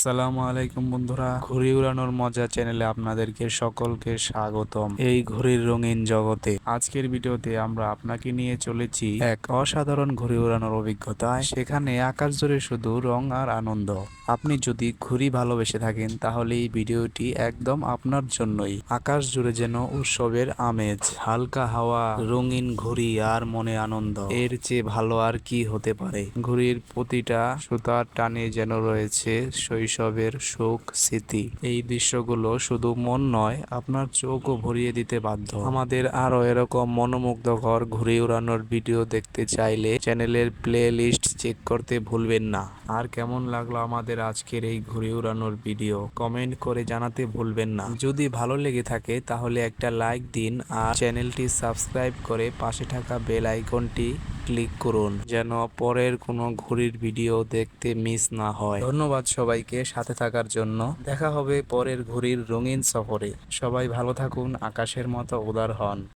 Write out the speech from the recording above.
আসসালামু আলাইকুম বন্ধুরা। ঘুড়ি উড়ানোর মজা চ্যানেলে আপনাদেরকে সকলকে স্বাগতম এই ঘুড়ির রঙিন জগতে। আজকের ভিডিওতে আমরা আপনাকে নিয়ে চলেছি এক অসাধারণ ঘুড়ি উড়ানোর অভিজ্ঞতায়। সেখানে আকাশ জুড়ে শুধু রং আর আনন্দ। আপনি যদি ঘুড়ি ভালোবেসে থাকেন, তাহলে এই ভিডিওটি একদম আপনার জন্যই। আকাশ জুড়ে যেন উৎসবের আমেজ, হালকা হাওয়া, রঙিন ঘুড়ি আর মনে আনন্দ, এর চেয়ে ভালো আর কি হতে পারে? ঘুড়ির প্রতিটা সুতার টানে যেন রয়েছে শৈশবের শোক স্মৃতি। এই দৃশ্যগুলো শুধু মন নয়, আপনার চোখও ভরিয়ে দিতে বাধ্য। আমাদের আরও এরকম মনোমুগ্ধকর ঘুরে উড়ানোর ভিডিও দেখতে চাইলে চ্যানেলের প্লে লিস্ট চেক করতে ভুলবেন না। আর কেমন লাগল আমাদের আজকের এই ঘুরে উড়ানোর ভিডিও? কমেন্ট করে জানাতে ভুলবেন না। যদি ভালো লেগে থাকে, তাহলে একটা লাইক দিন আর চ্যানেলটি সাবস্ক্রাইব করে পাশে থাকা বেল আইকনটি ক্লিক করুন, যেন পরের কোনো ঘড়ির ভিডিও দেখতে মিস না হয়। ধন্যবাদ সবাইকে সাথে থাকার জন্য। দেখা হবে পরের ঘড়ির রঙিন সফরে। সবাই ভালো থাকুন, আকাশের মতো উদার হন।